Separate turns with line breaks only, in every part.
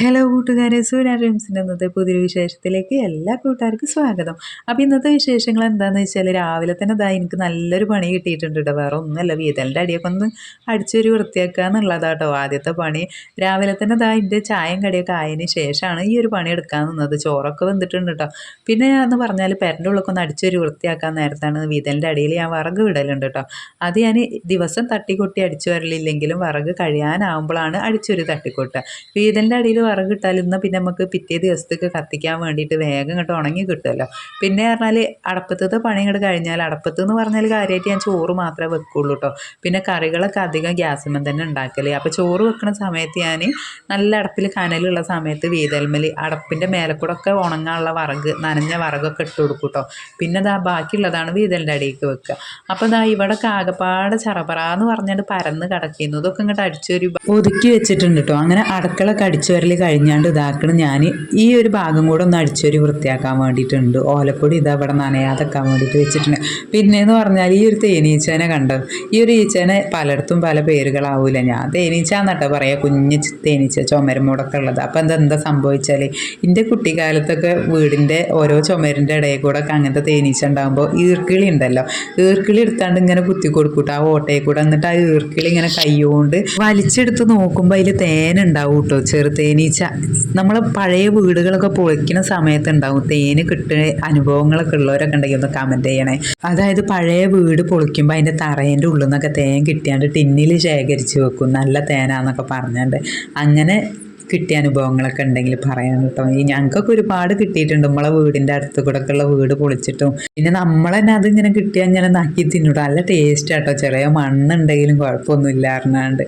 Hello കൂട്ടുകാരെ. സൂര്യ ഇന്നത്തെ പുതിയൊരു വിശേഷത്തിലേക്ക് എല്ലാ കൂട്ടുകാർക്കും സ്വാഗതം. അപ്പോൾ ഇന്നത്തെ വിശേഷങ്ങൾ എന്താണെന്ന് വെച്ചാൽ രാവിലെ തന്നെ ഇതാ എനിക്ക് നല്ലൊരു പണി കിട്ടിയിട്ടുണ്ട് കേട്ടോ. വേറെ ഒന്നുമല്ല വീതലിന്റെ അടിയൊക്കെ ഒന്ന് അടിച്ചൊരു വൃത്തിയാക്കുക എന്നുള്ളതാട്ടോ ആദ്യത്തെ പണി. രാവിലെ തന്നെ ഇതാ എന്റെ ചായയും കടിയൊക്കെ ആയതിന് ശേഷമാണ് ഈ ഒരു പണി എടുക്കാൻ നിന്നത്. ചോറൊക്കെ വന്നിട്ടുണ്ട് കേട്ടോ. പിന്നെ എന്ന് പറഞ്ഞാൽ പെരന്റെ ഉള്ളൊക്കെ ഒന്ന് അടിച്ചൊരു വൃത്തിയാക്കാൻ നേരത്താണ് വീതലിന്റെ അടിയിൽ ഞാൻ വിറക് വിടലുണ്ട് കേട്ടോ. അത് ഞാൻ ദിവസം തട്ടിക്കൊട്ടി അടിച്ചു വരലില്ലെങ്കിലും വിറക് കഴിയാനാവുമ്പോഴാണ് അടിച്ചൊരു തട്ടിക്കൊട്ടുക. വീതലിന്റെ അടിയിൽ വിറക് ഇട്ടാലിന്ന് പിന്നെ നമുക്ക് പിറ്റേ ദിവസത്തേക്ക് കത്തിക്കാൻ വേണ്ടിയിട്ട് വേഗം ഇങ്ങോട്ട് ഉണങ്ങി കിട്ടുമല്ലോ പിന്നെ പറഞ്ഞാൽ അടപ്പത്തത്തെ പണി ഇങ്ങോട്ട് കഴിഞ്ഞാൽ അടപ്പത്ത് എന്ന് പറഞ്ഞാൽ കാര്യമായിട്ട് ഞാൻ ചോറ് മാത്രമേ വെക്കുള്ളൂ കേട്ടോ പിന്നെ കറികളൊക്കെ അധികം ഗ്യാസുമ്മ തന്നെ ഉണ്ടാക്കൽ. അപ്പോൾ ചോറ് വെക്കുന്ന സമയത്ത് ഞാൻ നല്ല അടപ്പിൽ കനലുള്ള സമയത്ത് വീതൽമൽ അടപ്പിന്റെ മേലെ കൂടെ ഒക്കെ ഉണങ്ങാനുള്ള വറക് നനഞ്ഞ വറകൊക്കെ ഇട്ട് കൊടുക്കും കേട്ടോ പിന്നെ ഇതാ ബാക്കിയുള്ളതാണ് വീതലിന്റെ അടിയിലേക്ക് വെക്കുക. അപ്പോൾ ഇതാ ഇവിടെ കാകപ്പാട് ചറപറ എന്ന് പറഞ്ഞിട്ട് പരന്ന് കിടക്കുന്നു. ഇതൊക്കെ ഇങ്ങോട്ട് അടിച്ചൊരു ഒതുക്കി വെച്ചിട്ടുണ്ട് കേട്ടോ അങ്ങനെ അടുക്കളൊക്കെ അടിച്ചു വരൽ കഴിഞ്ഞാണ്ട് ഇതാക്കണം. ഞാൻ ഈ ഒരു ഭാഗം കൂടെ ഒന്ന് അടിച്ചൊരു വൃത്തിയാക്കാൻ വേണ്ടിയിട്ടുണ്ട്. ഓലപ്പൊടി ഇതാ ഇവിടെ നനയാതെക്കാൻ വേണ്ടിയിട്ട് വെച്ചിട്ടുണ്ട്. പിന്നെയെന്ന് പറഞ്ഞാൽ ഈ ഒരു തേനീച്ചേനെ കണ്ടോ? ഈ ഒരു ഈച്ചേനെ പലയിടത്തും പല പേരുകളാവൂല. ഞാൻ തേനീച്ച എന്നട്ടോ പറയാ. കുഞ്ഞ് തേനീച്ച ചുമരുമൂടൊക്കെ ഉള്ളത്. അപ്പം എന്താ എന്താ സംഭവിച്ചാൽ എന്റെ കുട്ടിക്കാലത്തൊക്കെ വീടിന്റെ ഓരോ ചുമരിന്റെ ഇടയിൽ കൂടെ ഒക്കെ അങ്ങനത്തെ തേനീച്ച ഉണ്ടാകുമ്പോൾ ഈർക്കിളി ഉണ്ടല്ലോ. ഈർക്കിളി എടുത്താണ്ട് ഇങ്ങനെ കുത്തി കൊടുക്കൂട്ടോ. ആ ഓട്ടയിൽ കൂടെ എന്നിട്ട് ആ ഈർക്കിളി ഇങ്ങനെ കൈകൊണ്ട് വലിച്ചെടുത്ത് നോക്കുമ്പോൾ അതിൽ തേനുണ്ടാവും കേട്ടോ ചെറു തേനീച്ച നമ്മൾ പഴയ വീടുകളൊക്കെ പൊളിക്കുന്ന സമയത്ത് ഉണ്ടാവും തേന് കിട്ടുന്ന അനുഭവങ്ങളൊക്കെ ഉള്ളവരൊക്കെ ഉണ്ടെങ്കിൽ ഒന്ന് കമന്റ് ചെയ്യണേ. അതായത് പഴയ വീട് പൊളിക്കുമ്പോൾ അതിന്റെ തറേന്റെ ഉള്ളിൽ നിന്നൊക്കെ തേൻ കിട്ടിയാണ്ട് ടിന്നിൽ ശേഖരിച്ച് വെക്കും. നല്ല തേനാന്നൊക്കെ പറഞ്ഞാണ്ട്. അങ്ങനെ കിട്ടിയ അനുഭവങ്ങളൊക്കെ ഉണ്ടെങ്കിൽ പറയാൻ കേട്ടോ. ഈ ഞങ്ങൾക്കൊക്കെ ഒരുപാട് കിട്ടിയിട്ടുണ്ട്. നമ്മളെ വീടിന്റെ അടുത്ത് കൂടെ ഉള്ള വീട് പൊളിച്ചിട്ടും. പിന്നെ നമ്മൾ തന്നെ അതിങ്ങനെ കിട്ടിയാൽ ഇങ്ങനെ നാക്കി തിന്നിടും നല്ല ടേസ്റ്റ് ആട്ടോ. ചെറിയ മണ്ണുണ്ടെങ്കിലും കുഴപ്പമൊന്നുമില്ല അറിഞ്ഞാണ്ട്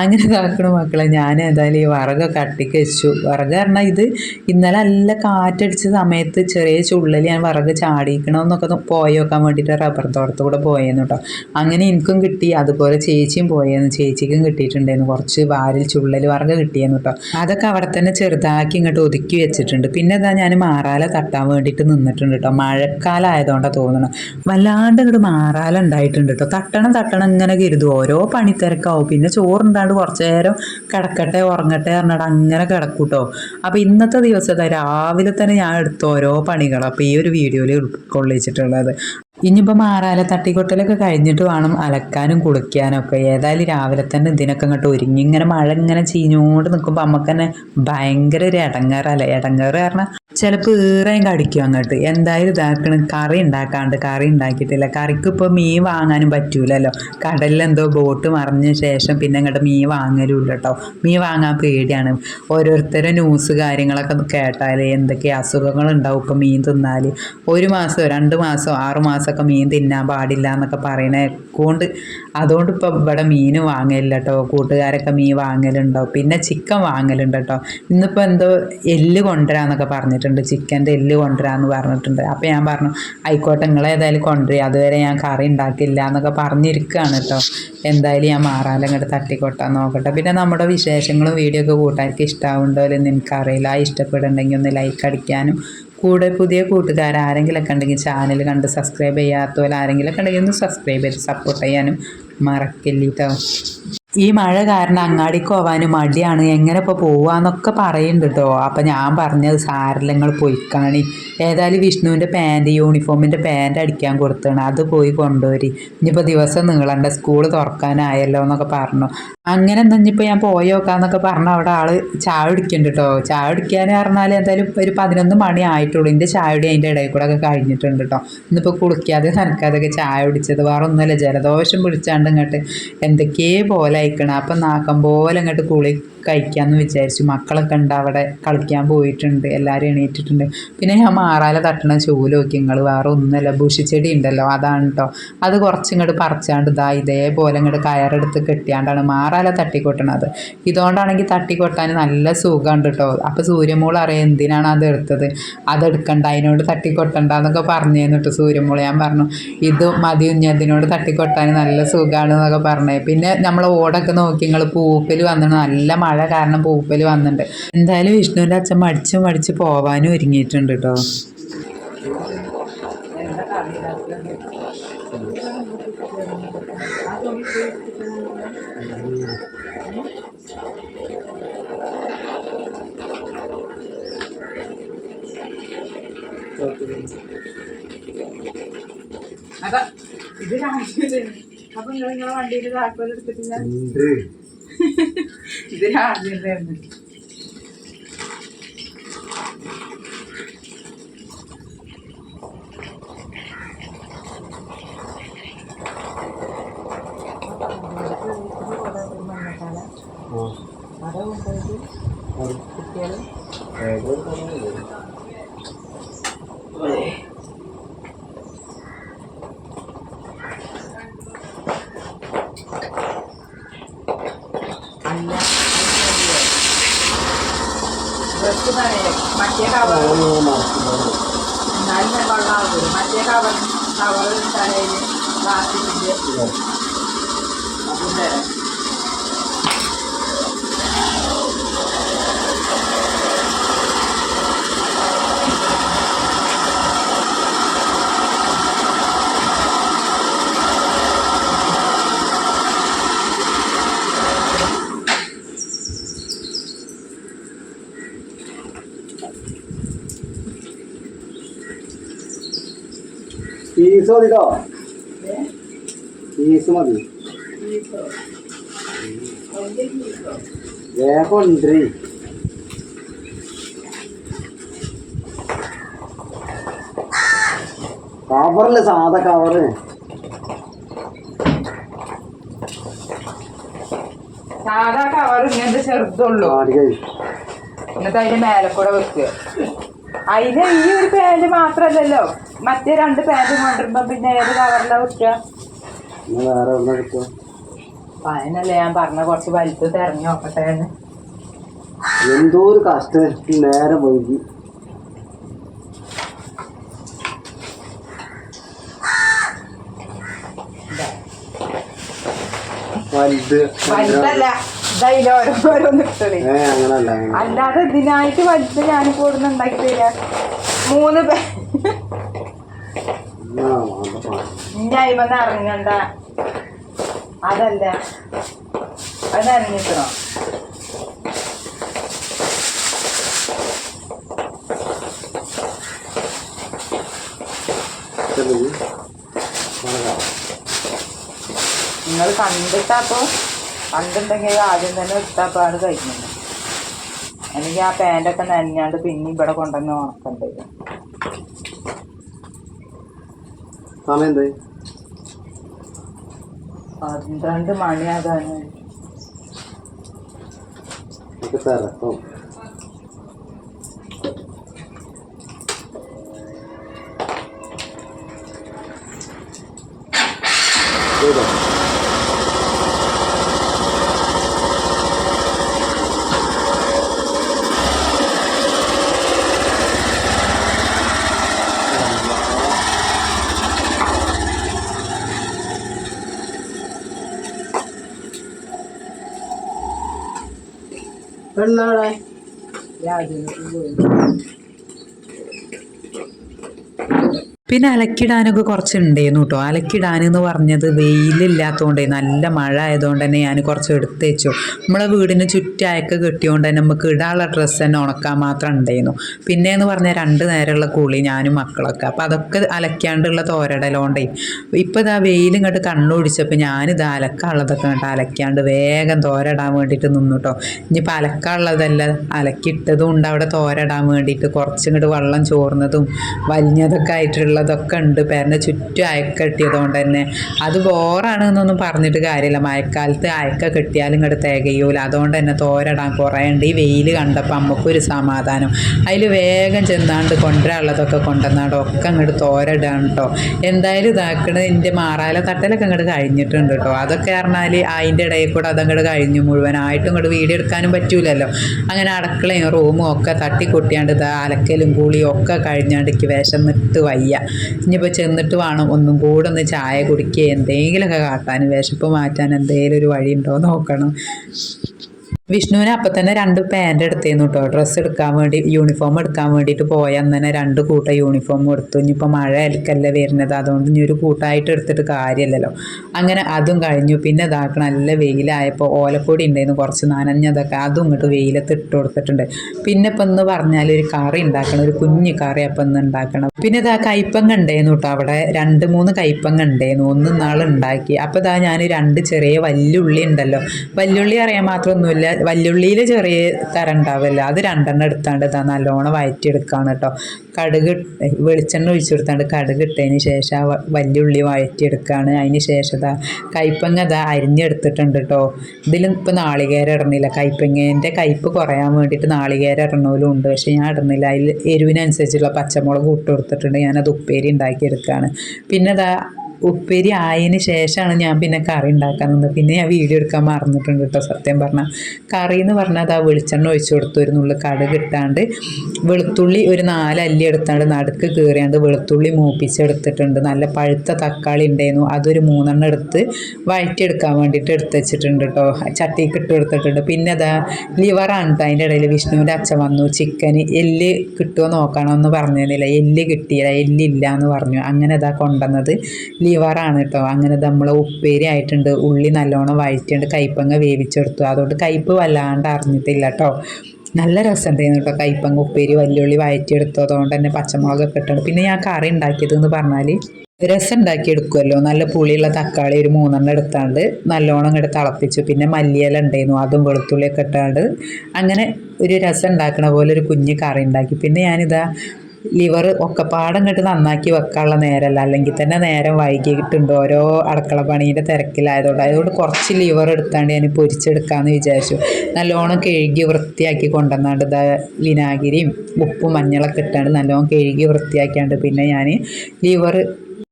അങ്ങനെ കാക്കണ മക്കളെ ഞാൻ ഏതായാലും ഈ വിറകൊക്കെ കട്ടിക്ക് വെച്ചു. വിറക് പറഞ്ഞാൽ ഇത് ഇന്നലെ നല്ല കാറ്റടിച്ച സമയത്ത് ചെറിയ ചുള്ളൽ ഞാൻ വിറക് ചാടിക്കണമെന്നൊക്കെ പോയി വെക്കാൻ വേണ്ടിയിട്ട് റബ്ബർ തോട്ടത്ത് കൂടെ പോയെന്ന് കേട്ടോ അങ്ങനെ എനിക്കും കിട്ടി. അതുപോലെ ചേച്ചിയും പോയെന്ന് ചേച്ചിക്കും കിട്ടിയിട്ടുണ്ടായിരുന്നു. കുറച്ച് വാരിൽ ചുള്ളൽ വിറക് കിട്ടിയെന്ന് കേട്ടോ അതൊക്കെ അവിടെ തന്നെ ചെറുതാക്കി ഇങ്ങോട്ട് ഒതുക്കി വെച്ചിട്ടുണ്ട്. പിന്നെ ഇതാ ഞാൻ മാറാല തട്ടാൻ വേണ്ടിയിട്ട് നിന്നിട്ടുണ്ട് കേട്ടോ മഴക്കാലം ആയതുകൊണ്ടാണ് തോന്നുന്നു വല്ലാണ്ട് ഇങ്ങോട്ട് മാറാല ഉണ്ടായിട്ടുണ്ട് കേട്ടോ തട്ടണം തട്ടണം ഇങ്ങനെ കരുതും. ഓരോ പണിത്തിരക്കാവും. പിന്നെ ചോറുണ്ടാണ്ട് കുറച്ച് നേരം കിടക്കട്ടെ ഉറങ്ങട്ടെ പറഞ്ഞിട്ട് അങ്ങനെ കിടക്കൂട്ടോ അപ്പോൾ ഇന്നത്തെ ദിവസത്തെ രാവിലെ തന്നെ ഞാൻ എടുത്ത ഓരോ പണികൾ അപ്പോൾ ഈ ഒരു വീഡിയോയിൽ ഉൾക്കൊള്ളിച്ചിട്ടുള്ളത്. ഇനിയിപ്പോൾ മാറാല തട്ടിക്കൊട്ടലൊക്കെ കഴിഞ്ഞിട്ട് വേണം അലക്കാനും കുളിക്കാനും ഒക്കെ ഏതായാലും രാവിലെ തന്നെ ഇതിനൊക്കെ അങ്ങോട്ട് ഒരുങ്ങി ഇങ്ങനെ മഴ ഇങ്ങനെ ചീഞ്ഞോണ്ട് നിൽക്കുമ്പോൾ നമുക്ക് തന്നെ ഭയങ്കര ഒരു ഇടങ്ങേറല്ലേ ഇടങ്ങേറ് കാരണം ചിലപ്പോൾ ഈറയും കടിക്കും അങ്ങോട്ട്. എന്തായാലും ഇതാക്കണം. കറി ഉണ്ടാക്കാണ്ട് കറി ഉണ്ടാക്കിയിട്ടില്ല കറിക്ക് ഇപ്പോൾ മീൻ വാങ്ങാനും പറ്റൂലല്ലോ. കടലിലെന്തോ ബോട്ട് മറിഞ്ഞ ശേഷം പിന്നെ അങ്ങോട്ട് മീൻ വാങ്ങലുമില്ല കേട്ടോ മീൻ വാങ്ങാൻ പേടിയാണ്. ഓരോരുത്തരെ ന്യൂസ് കാര്യങ്ങളൊക്കെ കേട്ടാൽ എന്തൊക്കെ അസുഖങ്ങൾ ഉണ്ടാവും ഇപ്പോൾ മീൻ തിന്നാൽ ഒരു മാസമോ രണ്ട് മാസമോ ആറ് മാസമൊക്കെ മീൻ തിന്നാൻ പാടില്ല എന്നൊക്കെ പറയണേ കൊണ്ട് അതുകൊണ്ട് ഇപ്പോൾ ഇവിടെ മീൻ വാങ്ങലില്ല കേട്ടോ കൂട്ടുകാരൊക്കെ മീൻ വാങ്ങലുണ്ടോ? പിന്നെ ചിക്കൻ വാങ്ങലുണ്ട് കേട്ടോ ഇന്നിപ്പോൾ എന്തോ എല്ല് കൊണ്ടുവരാമെന്നൊക്കെ പറഞ്ഞിട്ടുണ്ട്. ചിക്കന്റെ എല്ല് കൊണ്ടുവരാമെന്ന് പറഞ്ഞിട്ടുണ്ട്. അപ്പോൾ ഞാൻ പറഞ്ഞു ആയിക്കോട്ടെ നിങ്ങളെ ഏതായാലും കൊണ്ടുവരിക അതുവരെ ഞാൻ കറി ഉണ്ടാക്കില്ല എന്നൊക്കെ പറഞ്ഞിരിക്കുകയാണ് കേട്ടോ എന്തായാലും ഞാൻ മാറാലും ഇങ്ങോട്ട് തട്ടിക്കൊട്ടാൻ നോക്കട്ടെ. പിന്നെ നമ്മുടെ വിശേഷങ്ങളും വീഡിയോ ഒക്കെ കൂട്ടുകാർക്ക് ഇഷ്ടമാവുണ്ടോ എന്ന് എനിക്കറിയില്ല. ഇഷ്ടപ്പെടുന്നുണ്ടെങ്കിൽ ഒന്ന് ലൈക്ക് അടിക്കാനും കൂടെ പുതിയ കൂട്ടുകാർ ആരെങ്കിലൊക്കെ ഉണ്ടെങ്കിൽ ചാനൽ കണ്ട് സബ്സ്ക്രൈബ് ചെയ്യാത്തവർ ആരെങ്കിലൊക്കെ ഉണ്ടെങ്കിൽ ഒന്ന് സബ്സ്ക്രൈബ് ചെയ്ത് സപ്പോർട്ട് ചെയ്യാനും മറക്കില്ല കേട്ടോ ഈ മഴ കാരണം അങ്ങാടിക്ക് പോവാനും മടിയാണ്. എങ്ങനെ ഇപ്പോൾ പോവാന്നൊക്കെ പറയുന്നുണ്ട് കേട്ടോ അപ്പം ഞാൻ പറഞ്ഞത് സാരല്ലങ്ങൾ പൊയ്ക്കാണി ഏതായാലും വിഷ്ണുവിന്റെ പാന്റ് യൂണിഫോമിന്റെ പാന്റ് അടിക്കാൻ കൊടുത്താണ്. അത് പോയി കൊണ്ടുവരി. ഇനിയിപ്പോൾ ദിവസം നീളണ്ട സ്കൂൾ തുറക്കാനായല്ലോ എന്നൊക്കെ പറഞ്ഞു. അങ്ങനെ എന്താ ഇനിയിപ്പോൾ ഞാൻ പോയി നോക്കാന്നൊക്കെ പറഞ്ഞ അവിടെ ആൾ ചായ കുടിക്കുന്നുണ്ട് കേട്ടോ ചായ കുടിക്കാൻ പറഞ്ഞാൽ എന്തായാലും ഒരു പതിനൊന്ന് മണി ആയിട്ടുള്ളൂ. എന്റെ ചായടി അതിന്റെ ഇടയിൽ കൂടെ ഒക്കെ കഴിഞ്ഞിട്ടുണ്ട് കേട്ടോ ഇന്നിപ്പോൾ കുളിക്കാതെ നനക്കാതെയൊക്കെ ചായ കുടിച്ചത്. വേറെ ഒന്നുമല്ല ജലദോഷം പിടിച്ചാണ്ട് ഇങ്ങോട്ട് എന്തൊക്കെ പോലെ അയക്കണം. അപ്പം നാക്കം പോലെ അങ്ങോട്ട് കുളി കഴിക്കാമെന്ന് വിചാരിച്ചു. മക്കളൊക്കെ ഉണ്ട് അവിടെ കളിക്കാൻ പോയിട്ടുണ്ട് എല്ലാവരും എണീറ്റിട്ടുണ്ട്. പിന്നെ ഞാൻ മാറാല തട്ടണ ചൂൽ നോക്കി നിങ്ങൾ വേറെ ഒന്നുമല്ല ബുഷിച്ചെടി ഉണ്ടല്ലോ അതാണ് കേട്ടോ അത് കുറച്ചിങ്ങോട്ട് പറിച്ചാണ്ട് ഇതാ ഇതേപോലെ ഇങ്ങോട്ട് കയറെടുത്ത് കെട്ടിയാണ്ടാണ് മാറാല തട്ടിക്കൊട്ടണത്. ഇതുകൊണ്ടാണെങ്കിൽ തട്ടിക്കൊട്ടാൻ നല്ല സുഖമുണ്ട് കേട്ടോ അപ്പോൾ സൂര്യമോൾ അറിയാം എന്തിനാണ് അത് എടുത്തത്? അതെടുക്കണ്ട അതിനോട് തട്ടിക്കൊട്ടണ്ട എന്നൊക്കെ പറഞ്ഞു കേട്ടോ സൂര്യമോൾ ഞാൻ പറഞ്ഞു ഇത് മതി ഉഞ്ഞതിനോട് തട്ടിക്കൊട്ടാൻ നല്ല സുഖമാണ് എന്നൊക്കെ പറഞ്ഞേ. പിന്നെ നമ്മൾ ഓടൊക്കെ നോക്കി നിങ്ങൾ പൂപ്പൽ വന്നിട്ട് നല്ല മഴ മഴ കാരണം പൂപ്പൽ വന്നിട്ടുണ്ട്. എന്തായാലും വിഷ്ണുവിന്റെ അച്ഛൻ മടിച്ച് മടിച്ച് പോവാനും ഒരുങ്ങിയിട്ടുണ്ട് കേട്ടോ
അപ്പൊ ഇത് കാണിച്ചു അപ്പൊ നിങ്ങൾ നിങ്ങളെ വണ്ടിയിൽ താക്കോൽ എടുത്തിട്ടില്ല?
ഉണ്ട്
ഇത് രാവിലെ
ആ
അതാ കൊണ്ടുപോയിട്ട്
അത്
കുട്ടികൾ
ഏതോ ഒരു കടയിൽ.
അല്ല ഡ്രസ് നനയും മറ്റേ കവർ. എന്നാലും വെള്ളമാകും മറ്റേ കവർ കവർ തലയിൽ പ്ലാസ്റ്റിക്കിന്റെ
ഇതാ.
അതിന്റെ
പീസ് മതിട്ടോ പീസ് മതി. വേഗം ഉണ്ട് കവറിൽ സാധാ കവറ്.
സാധാ കവർ ഇങ്ങനത്തെ ചെറുതുള്ളൂ. എന്നിട്ട് അതിന്റെ മേലെ കൂടെ വെക്കുക അതിന് ഈ ഒരു പേര് മാത്രല്ലല്ലോ. മറ്റേ രണ്ട് പാന്റ് കൊണ്ടുവരുമ്പോ പിന്നെ ഏത് കവറിലാ
വേറെ കിട്ടുക
അപ്പൊ അതിനല്ലേ ഞാൻ പറഞ്ഞ കുറച്ച് വലുത് തെരഞ്ഞു നോക്കട്ടെ
എന്തോ ഒരു കഷ്ടം നേരെ നേരം വൈകി വലുത്.
വലുതല്ല. ഇതായില്ല ഓരോന്നോരോന്ന് ഇട്ടത്.
ഏ അങ്ങനല്ല അങ്ങനെ
അല്ലാതെ ഇതിനായിട്ട് വലുത് ഞാൻ ഇവിടുന്ന് ഉണ്ടാക്കി തരാം മൂന്ന് പേ ഇറങ്ങണ്ട അതല്ല. അത് നിങ്ങൾ കണ്ടിട്ടപ്പോ കണ്ടിട്ടുണ്ടെങ്കിൽ ആദ്യം തന്നെ ഇട്ടപ്പാട് കഴിക്കുന്നത് അല്ലെങ്കിൽ ആ പാന്റൊക്കെ നനഞ്ഞാണ്ട് പിന്നെ ഇവിടെ കൊണ്ടുവന്ന് ഉണക്കണ്ടേ.
സമയം എന്തായി
പന്ത്രണ്ട്
മണിയാകാനായി തിരക്കും करणार
आहे है
പിന്നെ അലക്കിടാനൊക്കെ കുറച്ച് ഉണ്ടായിരുന്നു കേട്ടോ. അലക്കിടാനെന്ന് പറഞ്ഞത് വെയിലില്ലാത്തതുകൊണ്ട് നല്ല മഴ ആയതുകൊണ്ട് തന്നെ ഞാൻ കുറച്ച് എടുത്ത് വെച്ചു. നമ്മളെ വീടിന് ചുറ്റായൊക്കെ കെട്ടിയോണ്ട് തന്നെ നമുക്ക് ഇടാനുള്ള ഡ്രസ്സ് തന്നെ ഉണക്കാൻ മാത്രം ഉണ്ടായിരുന്നു. പിന്നെ എന്ന് പറഞ്ഞാൽ രണ്ട് നേരമുള്ള കുളി ഞാനും മക്കളൊക്കെ. അപ്പോൾ അതൊക്കെ അലക്കാണ്ടുള്ള തോരടലോണ്ടേ. ഇപ്പോൾ ഇതാ വെയിൽ ഇങ്ങോട്ട് കണ്ണു പിടിച്ചപ്പോൾ ഞാനിത് അലക്കാനുള്ളതൊക്കെ കണ്ട് അലക്കാണ്ട് വേഗം തോരടാൻ വേണ്ടിയിട്ട് നിന്നു കേട്ടോ. ഇനിയിപ്പോൾ അലക്കാനുള്ളതല്ല അലക്കിയിട്ടതും ഉണ്ട്. അവിടെ തോരടാൻ വേണ്ടിയിട്ട് കുറച്ചിങ്ങോട്ട് വെള്ളം ചോർന്നതും വലിഞ്ഞതൊക്കെ ആയിട്ടുള്ളതൊക്കെ ഉണ്ട്. പേരന്റെ ചുറ്റും അയക്ക കെട്ടിയതുകൊണ്ട് തന്നെ. അത് ബോറാണ് എന്നൊന്നും പറഞ്ഞിട്ട് കാര്യമില്ല. മഴക്കാലത്ത് അയക്ക കെട്ടിയാലും ഇങ്ങോട്ട് തികയൂല. അതുകൊണ്ട് തന്നെ തോരടാൻ കുറേ ഉണ്ട്. ഈ വെയിൽ കണ്ടപ്പോൾ അമ്മക്കൊരു സമാധാനം. അതിൽ വേഗം ചെന്നാണ്ട് കൊണ്ടുവരാനുള്ളതൊക്കെ കൊണ്ടുവന്നാണ്ട് ഒക്കെ അങ്ങോട്ട് തോരടാണ് കേട്ടോ എന്തായാലും ഇതാക്കണത് എന്റെ മാറാല തട്ടലൊക്കെ ഇങ്ങോട്ട് കഴിഞ്ഞിട്ടുണ്ട് കേട്ടോ അതൊക്കെ പറഞ്ഞാൽ അതിന്റെ ഇടയിൽ കൂടെ അതങ്ങോട്ട് കഴിഞ്ഞു മുഴുവനായിട്ടും ഇങ്ങോട്ട് വീഡിയോ എടുക്കാനും പറ്റൂലല്ലോ. അങ്ങനെ അടക്കളയും റൂമും ഒക്കെ തട്ടിക്കൊട്ടിയാണ്ട് ഇതാ അലക്കലും കൂളിയും ഒക്കെ കഴിഞ്ഞാണ്ട് എനിക്ക് നിട്ട് വയ്യ. ഇനിയിപ്പോൾ ചെന്നിട്ട് വേണം ഒന്നും കൂടെ ഒന്ന് ചായ കുടിക്കുക എന്തെങ്കിലുമൊക്കെ കാട്ടാൻ വിശപ്പ് മാറ്റാൻ എന്തെങ്കിലും ഒരു വഴി ഉണ്ടോ നോക്കണം. വിഷ്ണുവിന് അപ്പം തന്നെ രണ്ട് പാന്റ് എടുത്തേന്നു കേട്ടോ ഡ്രസ്സ് എടുക്കാൻ വേണ്ടി യൂണിഫോം എടുക്കാൻ വേണ്ടിട്ട് പോയ. അന്ന് രണ്ട് കൂട്ടം യൂണിഫോം എടുത്തു. ഇനിയിപ്പോൾ മഴ അലക്കല്ലേ വരുന്നത്. അതുകൊണ്ട് ഇനി ഒരു കൂട്ടായിട്ട് എടുത്തിട്ട് കാര്യമല്ലല്ലോ അങ്ങനെ അതും കഴിഞ്ഞു. പിന്നെ ഇതാക്കണം നല്ല വെയിലായപ്പോൾ ഓലപ്പൊടി ഉണ്ടായിരുന്നു കുറച്ച് നനഞ്ഞതൊക്കെ അതും ഇങ്ങോട്ട് വെയിലത്ത് ഇട്ട് കൊടുത്തിട്ടുണ്ട്. പിന്നെ ഇപ്പം എന്ന് പറഞ്ഞാൽ ഒരു കറി ഉണ്ടാക്കണം ഒരു കുഞ്ഞു കറി അപ്പം ഇന്ന് ഉണ്ടാക്കണം പിന്നെ ഇതാ കയ്പങ്ങ ഉണ്ടായിരുന്നു കേട്ടോ അവിടെ. രണ്ട് മൂന്ന് കയ്പങ്ങ ഉണ്ടായിരുന്നു ഒന്ന് നാൾ ഉണ്ടാക്കി അപ്പോൾ ഇതാ ഞാൻ രണ്ട് ചെറിയ വല്യുള്ളി ഉണ്ടല്ലോ വല്യുള്ളി അറിയാൻ മാത്രമൊന്നുമില്ല വല്യുള്ളിയിൽ ചെറിയ തരം ഉണ്ടാവില്ല അത് രണ്ടെണ്ണം എടുത്താണ്ട് ഇതാ നല്ലോണം വഴറ്റിയെടുക്കുകയാണ് കേട്ടോ കടുക് വെളിച്ചെണ്ണ ഒഴിച്ചു കൊടുത്താണ്ട് കടുക് ഇട്ടതിന് ശേഷം ആ വല്യുള്ളി വഴറ്റിയെടുക്കുകയാണ് അതിന് ശേഷം ഇതാ കയ്പങ്ങ ഇതാ അരിഞ്ഞെടുത്തിട്ടുണ്ട് കേട്ടോ ഇതിൽ ഇപ്പോൾ നാളികേരം ഇടണില്ല. കയ്പങ്ങേന്റെ കയ്പ്പ് കുറയാൻ വേണ്ടിയിട്ട് നാളികേരം ഇടണമല്ലോ ഉണ്ട്. പക്ഷേ ഞാൻ ഇടുന്നില്ല അതിൽ എരിവിനനുസരിച്ചുള്ള പച്ചമുളക് ഇട്ട് കൊടുത്തിട്ടുണ്ട്. ഞാനത് ഉപ്പേരി ഉണ്ടാക്കിയെടുക്കുകയാണ് പിന്നെ ഇതാ ഉപ്പേരി ആയതിന് ശേഷമാണ് ഞാൻ പിന്നെ കറി ഉണ്ടാക്കാൻ നിന്നത് പിന്നെ ഞാൻ വീഡിയോ എടുക്കാൻ മറന്നിട്ടുണ്ട് കേട്ടോ സത്യം പറഞ്ഞാൽ കറി എന്ന് പറഞ്ഞാൽ അത് ആ വെളിച്ചെണ്ണ ഒഴിച്ചു കൊടുത്തു ഒരു നുള്ളു കടുക് ഇട്ടാണ്ട് വെളുത്തുള്ളി ഒരു നാലല്ലി എടുത്താണ്ട് നടുക്ക് കീറിയാണ്ട് വെളുത്തുള്ളി മൂപ്പിച്ചെടുത്തിട്ടുണ്ട്. നല്ല പഴുത്ത തക്കാളി ഉണ്ടായിരുന്നു അതൊരു മൂന്നെണ്ണം എടുത്ത് വഴറ്റിയെടുക്കാൻ വേണ്ടിയിട്ട് എടുത്ത് വെച്ചിട്ടുണ്ട് കേട്ടോ ചട്ടിക്ക് ഇട്ട് കൊടുത്തിട്ടുണ്ട്. പിന്നെ അതാ ലിവറാണ് കേട്ടോ അതിന്റെ ഇടയിൽ. വിഷ്ണുവിന്റെ അച്ഛൻ വന്നു. ചിക്കന് എല്ല് കിട്ടുമോ നോക്കണമെന്ന് പറഞ്ഞിരുന്നില്ല. എല്ല് കിട്ടിയില്ല. എല്ലില്ല എന്ന് പറഞ്ഞു. അങ്ങനെ അതാ കൊണ്ടുവന്നത്. ലിവറാണ് കേട്ടോ അങ്ങനെ നമ്മൾ ഉപ്പേരി ആയിട്ടുണ്ട്. ഉള്ളി നല്ലോണം വഴറ്റിയുണ്ട് കയ്പങ്ങ വേവിച്ചെടുത്തു. അതുകൊണ്ട് കയ്പ്പ് വല്ലാണ്ട് അറിഞ്ഞിട്ടില്ല കേട്ടോ നല്ല രസമുണ്ടായിരുന്നു കേട്ടോ കയ്പങ്ങ ഉപ്പേരി വല്യുള്ളി വഴറ്റിയെടുത്തു. അതുകൊണ്ട് തന്നെ പച്ചമുളകൊക്കെ ഇട്ടുണ്ട് പിന്നെ ഞാൻ കറി ഉണ്ടാക്കിയത് എന്ന് പറഞ്ഞാൽ രസം ഉണ്ടാക്കി എടുക്കുമല്ലോ നല്ല പുളിയുള്ള തക്കാളി ഒരു മൂന്നെണ്ണം എടുത്താണ്ട് നല്ലോണം ഇങ്ങോട്ട് തിളപ്പിച്ചു. പിന്നെ മല്ലിയില ഉണ്ടായിരുന്നു അതും വെളുത്തുള്ളിയൊക്കെ ഇട്ടാണ്ട് അങ്ങനെ ഒരു രസം ഉണ്ടാക്കണ പോലെ ഒരു കുഞ്ഞ് കറി ഉണ്ടാക്കി പിന്നെ ഞാനിതാ ലിവർ ഒക്കെ പാടം കെട്ട് നന്നാക്കി വെക്കാനുള്ള നേരമല്ല. അല്ലെങ്കിൽ തന്നെ നേരം വൈകിയിട്ടുണ്ട് ഓരോ അടുക്കള പണീന്റെ തിരക്കിലായതുകൊണ്ട്. അതുകൊണ്ട് കുറച്ച് ലിവർ എടുത്താണ്ട് ഞാൻ പൊരിച്ചെടുക്കാമെന്ന് വിചാരിച്ചു. നല്ലോണം കഴുകി വൃത്തിയാക്കി കൊണ്ടുവന്നാണ്ട് ഇതാ വിനാഗിരിയും ഉപ്പും മഞ്ഞളൊക്കെ ഇട്ടാണ്ട് നല്ലോണം കഴുകി വൃത്തിയാക്കിയാണ്ട് പിന്നെ ഞാൻ ലിവർ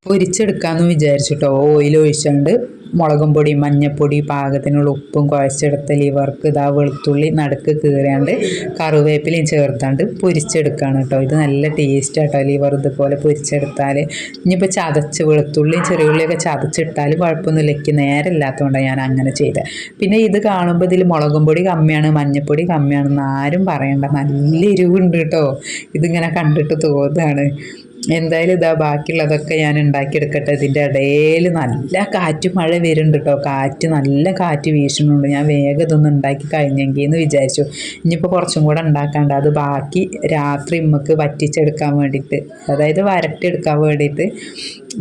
പൊരിച്ചെടുക്കാമെന്ന് വിചാരിച്ചിട്ടോ. ഓയിൽ ഒഴിച്ചാണ്ട് മുളകും പൊടി മഞ്ഞപ്പൊടി പാകത്തിനുള്ള ഉപ്പും കുഴച്ചെടുത്ത ലിവർക്ക് ഇതാ വെളുത്തുള്ളി നടുക്ക് കീറിയാണ്ട് കറിവേപ്പിലയും ചേർത്താണ്ട് പൊരിച്ചെടുക്കുകയാണ് കേട്ടോ. ഇത് നല്ല ടേസ്റ്റ് കേട്ടോ ലിവർ ഇതുപോലെ പൊരിച്ചെടുത്താൽ ഇനിയിപ്പോൾ ചതച്ച് വെളുത്തുള്ളിയും ചെറിയുള്ളിയൊക്കെ ചതച്ചിട്ടാൽ കുഴപ്പമൊന്നുമില്ല എനിക്ക് നേരമില്ലാത്തതുകൊണ്ടാണ് ഞാൻ അങ്ങനെ ചെയ്തത് പിന്നെ ഇത് കാണുമ്പോൾ ഇതിൽ മുളകും പൊടി കമ്മിയാണ് മഞ്ഞപ്പൊടി കമ്മിയാണെന്ന് ആരും പറയണ്ട. നല്ല എരിവുണ്ട് കേട്ടോ. ഇതിങ്ങനെ കണ്ടിട്ട് തോന്നുകയാണ് എന്തായാലും ഇതാ ബാക്കിയുള്ളതൊക്കെ ഞാൻ ഉണ്ടാക്കിയെടുക്കട്ടെ. ഇതിന്റെ ഇടയിൽ നല്ല കാറ്റ് മഴ വരുന്നുണ്ട് കേട്ടോ. കാറ്റ് നല്ല കാറ്റ് വീശുന്നുണ്ട്. ഞാൻ വേഗം ഇതൊന്നും ഉണ്ടാക്കി കഴിഞ്ഞെങ്കിൽ എന്ന് വിചാരിച്ചു. ഇനിയിപ്പോൾ കുറച്ചും കൂടെ ഉണ്ടാക്കാണ്ട് അത് ബാക്കി രാത്രി നമുക്ക് വറ്റിച്ചെടുക്കാൻ വേണ്ടിയിട്ട് അതായത് വരട്ടിയെടുക്കാൻ വേണ്ടിയിട്ട്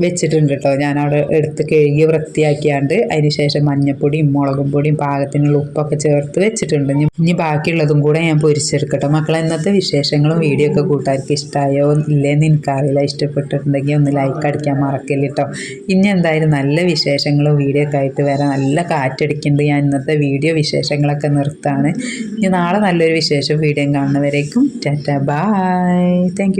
വെച്ചിട്ടുണ്ട് കേട്ടോ ഞാനവിടെ എടുത്ത് കഴുകി വൃത്തിയാക്കിയാണ്ട് അതിനുശേഷം മഞ്ഞപ്പൊടിയും മുളകും പൊടിയും പാകത്തിനുള്ള ഉപ്പൊക്കെ ചേർത്ത് വെച്ചിട്ടുണ്ട്. ഇനി ബാക്കിയുള്ളതും കൂടെ ഞാൻ പൊരിച്ചെടുക്കട്ടെ. മക്കളെ ഇന്നത്തെ വിശേഷങ്ങളും വീഡിയോ ഒക്കെ കൂട്ടുകാർക്ക് ഇഷ്ടമായോ ഇല്ലേന്ന് എനിക്കറിയില്ല. ഇഷ്ടപ്പെട്ടിട്ടുണ്ടെങ്കിൽ ഒന്ന് ലൈക്ക് അടിക്കാൻ മറക്കില്ല കേട്ടോ ഇനി എന്തായാലും നല്ല വിശേഷങ്ങളും വീഡിയോ ഒക്കെ ആയിട്ട് വരാൻ നല്ല കാറ്റടിക്കുന്നുണ്ട്. ഞാൻ ഇന്നത്തെ വീഡിയോ വിശേഷങ്ങളൊക്കെ നിർത്താണ്. ഇനി നാളെ നല്ലൊരു വിശേഷം വീഡിയോ കാണുന്നവരേക്കും. Tata bye thank